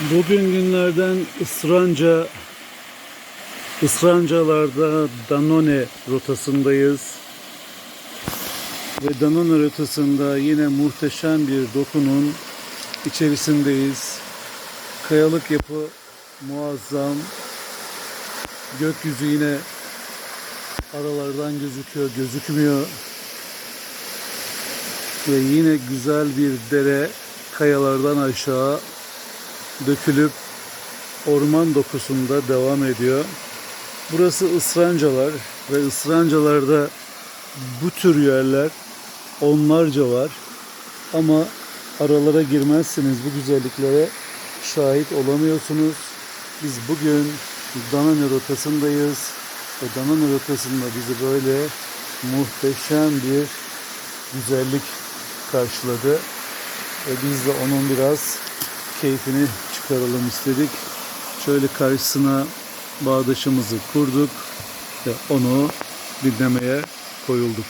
Bugün günlerden ısranca ısrancalarda Danone rotasındayız. Ve Danone rotasında yine muhteşem bir dokunun içerisindeyiz. Kayalık yapı muazzam. Gökyüzü yine aralardan gözüküyor, gözükmüyor. Ve yine güzel bir dere kayalardan aşağı dökülüp orman dokusunda devam ediyor. Burası ısrancalar ve ısrancalarda bu tür yerler onlarca var. Ama aralara girmezseniz bu güzelliklere şahit olamıyorsunuz. Biz bugün Danone rotasındayız. Ve Danone rotasında bizi böyle muhteşem bir güzellik karşıladı. Ve biz de onun biraz keyfini çıkaralım istedik. Şöyle karşısına bağdaşımızı kurduk ve onu dinlemeye koyulduk.